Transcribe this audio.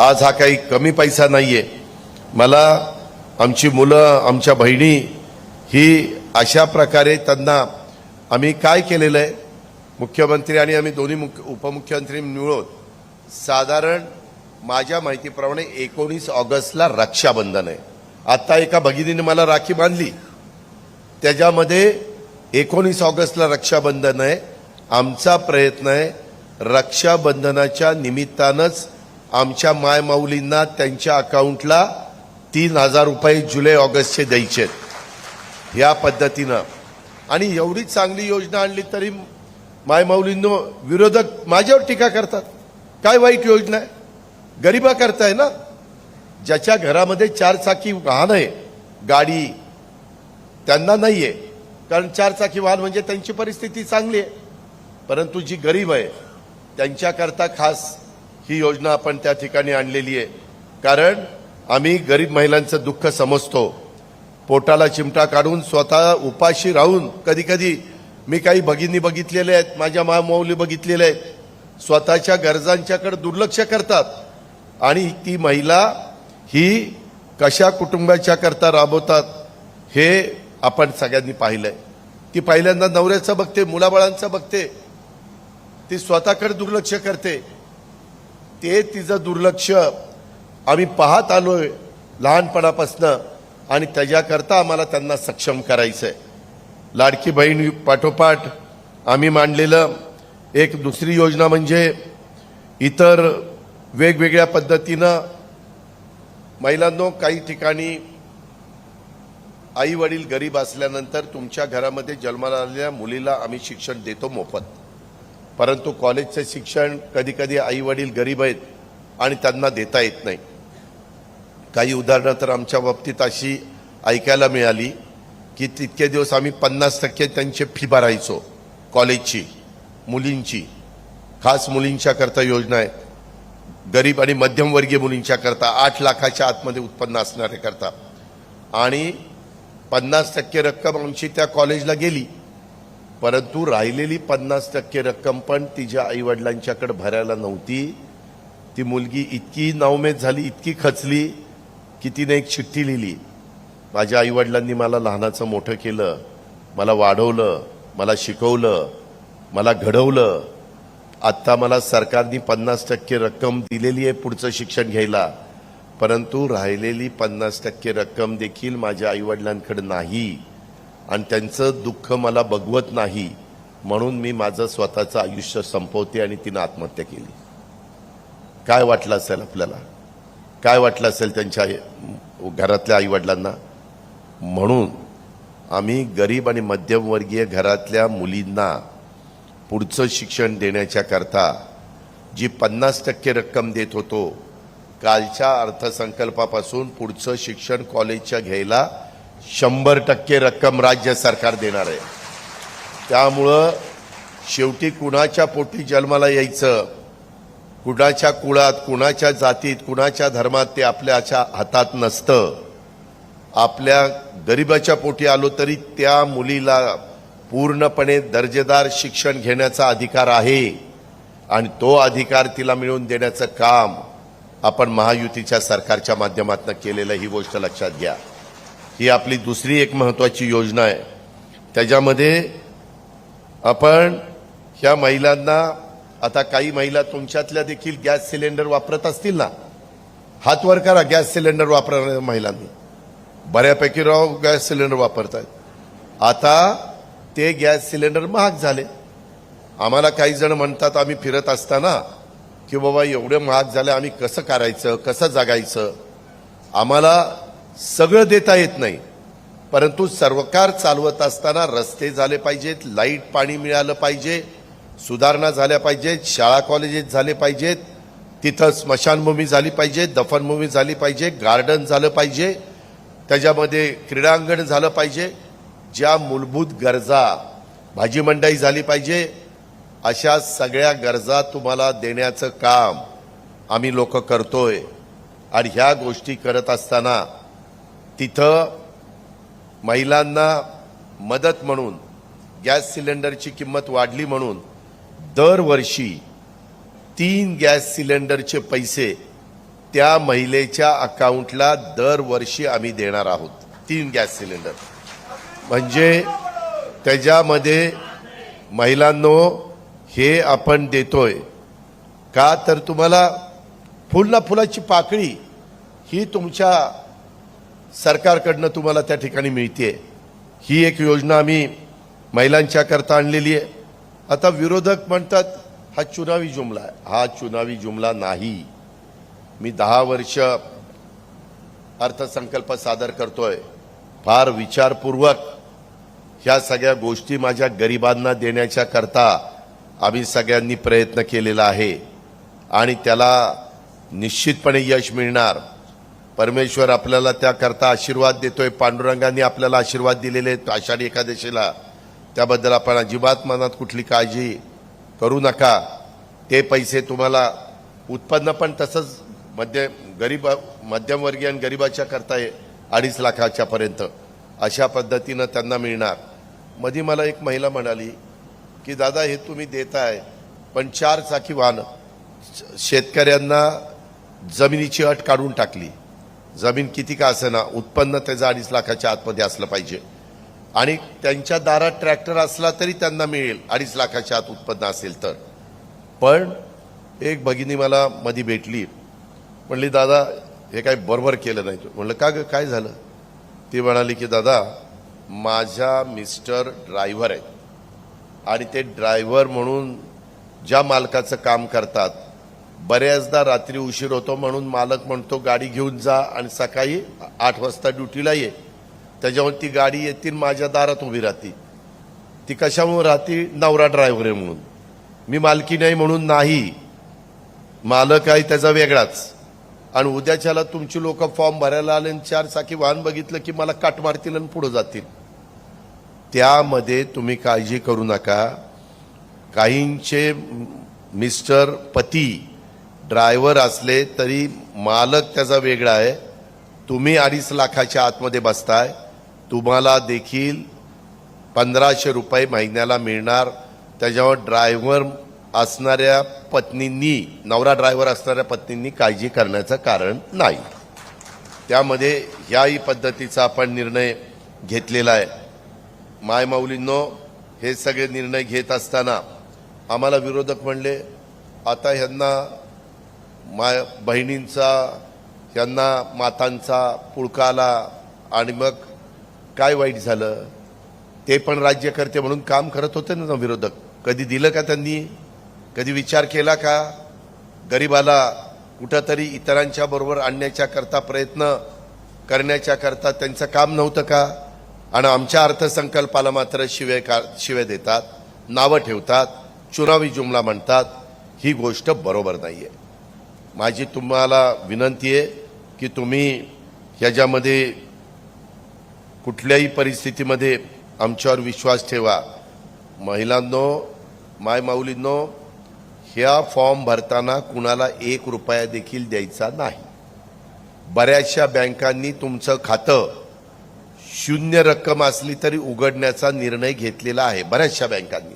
आज हा काही कमी पैसा नाहीये. मला आमची मुलं आमच्या बहिणी ही अशा प्रकारे त्यांना आम्ही काय केलेलं आहे मुख्यमंत्री आणि आम्ही दोन्ही मुख्य उपमुख्यमंत्री मिळून साधारण माझ्या माहितीप्रमाणे एकोणीस ऑगस्टला रक्षाबंधन आहे. आत्ता एका भगिनीने मला राखी बांधली. त्याच्यामध्ये एकोणीस ऑगस्टला रक्षाबंधन आहे. आमचा प्रयत्न आहे रक्षाबंधनाच्या निमित्तानंच आमच्या मायमाऊलींना त्यांच्या अकाउंटला तीन हजार रुपये जुलै ऑगस्टचे द्यायचे आहेत. या पद्धतीनं. आणि एवढी चांगली योजना आणली तरी मायमाऊलींनो विरोधक माझ्यावर टीका करतात. काय वाईट योजना आहे? गरिबा करताय ना? ज्याच्या घरामध्ये चारचाकी वाहन आहे गाडी त्यांना नाहीये. कारण चारचाकी वाहन म्हणजे त्यांची परिस्थिती चांगली आहे. परंतु जी गरीब आहे त्यांच्याकरता खास ही योजना आपण त्या ठिकाणी आणलेली आहे. कारण आम्ही गरीब महिलांचं दुःख समजतो. पोटाला चिमटा काढून स्वतः उपाशी राहून कधी कधी मी काही भगिनी बघितलेले आहेत माझ्या मामौली बघितलेल्या आहेत. स्वतःच्या गरजांच्याकडे दुर्लक्ष करतात. आणि ती महिला ही कशा कुटुंबाच्या करता राबवतात हे आपण सगळ्यांनी पाहिलंय. ती पहिल्यांदा नवऱ्याचं बघते मुलाबाळांचं बघते. ती स्वतःकडे दुर्लक्ष करते. ते तिचं दुर्लक्ष आम्ही पाहत आलोय लहानपणापासनं आणि त्याच्याकरता आम्हाला त्यांना सक्षम करायचं आहे लाडकी बहीण पाठोपाठ आम्ही मांडलेलं एक दुसरी योजना म्हणजे इतर वेगवेगळ्या पद्धतीनं महिलांनो काही ठिकाणी आई वडील गरीब असल्यानंतर तुमच्या घरामध्ये जन्माला आलेल्या मुलीला आम्ही शिक्षण देतो मोफत. परंतु कॉलेजचं शिक्षण कधी कधी आई वडील गरीब आहेत आणि त्यांना देता येत नाही. काही उदाहरणं तर आमच्या बाबतीत अशी ऐकायला मिळाली की तितके दिवस आम्ही पन्नास टक्के त्यांची फी भरायचो कॉलेजची मुलींची. खास मुलींच्याकरता योजना आहे. गरीब आणि मध्यमवर्गीय मुलींच्याकरता आठ लाखाच्या आतमध्ये उत्पन्न असणाऱ्याकरता आणि पन्नास टक्के रक्कम आमची त्या कॉलेजला गेली. परंतु राहिलेली पन्नास टक्के रक्कम पण तिच्या आईवडिलांच्याकडे भरायला नव्हती. ती मुलगी इतकी नावमेद झाली इतकी खचली की तिने एक चिठ्ठी लिहिली. माझ्या आईवडिलांनी मला लहानाचं मोठं केलं मला वाढवलं मला शिकवलं मला घडवलं. आत्ता मला सरकारने पन्नास टक्के रक्कम दिलेली आहे पुढचं शिक्षण घ्यायला. परंतु राहिलेली पन्नास टक्के रक्कम देखील माझ्या आईवडिलांकडे नाही. आणि त्यांचं दुःख मला बघवत नाही म्हणून मी माझं स्वतःचं आयुष्य संपवते आणि तिनं आत्महत्या केली. काय वाटलं असेल आपल्याला? काय वाटलं असेल त्यांच्या आई- घरातल्या आईवडिलांना? म्हणून आम्ही गरीब आणि मध्यमवर्गीय घरातल्या मुलींना पुढचं शिक्षण देण्याच्या करता जी पन्नास टक्के रक्कम देत होतो कालच्या अर्थसंकल्पापासून पुढचं शिक्षण कॉलेजच्या घ्यायला शंभर टक्के रक्कम राज्य सरकार देणार आहे. त्यामुळं शेवटी कुणाच्या पोटी जन्माला यायचं कुणाच्या कुळात कुणाच्या जातीत कुणाच्या धर्मात ते आपल्याच्या हातात नसतं. आपल्या गरिबाच्या पोटी आलो तरी त्या मुलीला पूर्णपणे दर्जेदार शिक्षण घेण्याचा अधिकार आहे आणि तो अधिकार तिला मिळवून देण्याचं काम आपण महायुतीच्या सरकारच्या माध्यमातून केलेलं ही गोष्ट लक्षात घ्या. ही आपली दुसरी एक महत्वाची योजना आहे. त्याच्यामध्ये आपण ह्या महिलांना आता काही महिला तुमच्यातल्या देखील गॅस सिलेंडर वापरत असतील ना? हात वर करा गॅस सिलेंडर वापरणाऱ्या महिलांनी. बऱ्यापैकी राव गॅस सिलेंडर वापरतात आता ते गॅस सिलेंडर महाग झाले. आम्हाला काही जण म्हणतात आम्ही फिरत असताना की बाबा एवढे महाग झाले आम्ही कसं करायचं कसं जगायचं? आम्हाला सगळं देता येत नाही. परंतु सरकार चालवत असताना रस्ते झाले पाहिजेत लाइट पाणी मिळालं पाहिजे सुधारणा झाल्या पाहिजेत शाळा कॉलेजेस झाले पाहिजेत तिथं स्मशानभूमी झाली पाहिजे दफनभूमी झाली पाहिजे गार्डन झालं पाहिजे त्याच्यामध्ये क्रीडांगण झालं पाहिजे ज्या मूलभूत गरजा भाजी मंडई झाली पाहिजे अशा सगळ्या गरजा तुम्हाला देण्याचं काम आम्ही लोक करतोय. आणि ह्या गोष्टी करत असताना तिथं महिलांना मदत म्हणून गॅस सिलेंडरची किंमत वाढली म्हणून दरवर्षी तीन गॅस सिलेंडरचे पैसे त्या महिलेच्या अकाउंटला दरवर्षी आम्ही देणार आहोत. तीन गॅस सिलेंडर. म्हणजे त्याच्यामध्ये महिलांनो हे आपण देतोय. का तर तुम्हाला फुल ना फुलाची पाकळी ही तुमच्या सरकारकडनं तुम्हाला त्या ठिकाणी मिळते ही एक योजना आम्ही महिलांच्या करता आणलेली आहे. आता विरोधक म्हणतात हा चुनावी जुमला आहे. हा चुनावी जुमला नाही. मी दहा वर्ष अर्थसंकल्प सादर करतोय. फार विचारपूर्वक ह्या सगळ्या गोष्टी माझ्या गरिबांना देण्याच्या करता आम्ही सगळ्यांनी प्रयत्न केलेला आहे. आणि त्याला निश्चितपणे यश मिळणार. परमेश्वर आपल्याला त्याकरता आशीर्वाद देतोय. पांडुरंगाने आपल्याला आशीर्वाद दिलेले आहेत आषाढी एकादशीला. त्याबद्दल आपण अजिबात मनात कुठली काळजी करू नका. ते पैसे तुम्हाला उत्पन्न पण तसंच मध्य गरीब मध्यमवर्गीय आणि गरिबाच्या करता अडीच लाखाच्यापर्यंत अशा पद्धतीनं त्यांना मिळणार. मधी मला एक महिला म्हणाली की दादा हे तुम्ही देताय पण चार चाकी वाहन. शेतकऱ्यांना जमिनीची अट काढून टाकली. जमीन किती का असेना उत्पन्न त्याचं अडीच लाखाच्या आतमध्ये असलं पाहिजे. आणि त्यांच्या दारात ट्रॅक्टर असला तरी त्यांना मिळेल अडीच लाखाच्या आत उत्पन्न असेल तर. पण एक भगिनी मला मधी भेटली. म्हणली दादा हे काय बरोबर केलं नाही. म्हणलं का ग काय झालं? ती म्हणाली की दादा माझ्या मिस्टर ड्रायव्हर आहेत. आणि ते ड्रायव्हर म्हणून ज्या मालकाचं काम करतात बऱ्याचदा रात्री उशीर होतो म्हणून मालक म्हणतो गाडी घेऊन जा आणि सकाळी आठ वाजता ड्युटीला ये. त्याच्यावर ती गाडी येतील माझ्या दारात उभी राहते ती कशामुळे राहते? नवरा ड्रायव्हर आहे म्हणून. मी मालकी नाही म्हणून नाही. मालक आहे त्याचा वेगळाच. आणि उद्याच्याला तुमची लोक फॉर्म भरायला आले आणि चार चाकी वाहन बघितलं की मला काट मारतील आणि पुढे जातील. त्यामध्ये तुम्ही काळजी करू नका. काहींचे मिस्टर पती ड्रायव्हर असले तरी मालक त्याचा वेगळा आहे. तुम्ही अडीच लाखाच्या आतमध्ये बसताय. तुम्हाला देखील पंधराशे रुपये महिन्याला मिळणार. त्याच्यावर ड्रायव्हर असणाऱ्या पत्नींनी नवरा ड्रायव्हर असणाऱ्या पत्नींनी काळजी करण्याचं कारण नाही. त्यामध्ये ह्याही पद्धतीचा आपण निर्णय घेतलेला आहे. मायमाऊलींनो हे सगळे निर्णय घेत असताना आम्हाला विरोधक म्हणले आता ह्यांना मा बहिणींचा यांना मातांचा पुळका आला आणि मग काय वाईट झालं? ते पण राज्यकर्ते म्हणून काम करत होते ना विरोधक. कधी दिलं का त्यांनी? कधी विचार केला का? गरिबाला कुठंतरी इतरांच्या बरोबर आणण्याच्या करता प्रयत्न करण्याच्या करता त्यांचं काम नव्हतं का? आणि आमच्या अर्थसंकल्पाला मात्र शिवे का शिवे देतात नावं ठेवतात चुनावी जुमला म्हणतात. ही गोष्ट बरोबर नाही आहे माझी तुम्हाला विनंती आहे की तुम्ही ह्याच्यामध्ये कुठल्याही परिस्थितीमध्ये आमच्यावर विश्वास ठेवा. महिलांनो मायमाऊलींनो ह्या फॉर्म भरताना कुणाला एक रुपया देखील द्यायचा नाही. बऱ्याचशा बँकांनी तुमचं खातं शून्य रक्कम असली तरी उघडण्याचा निर्णय घेतलेला आहे बऱ्याचशा बँकांनी.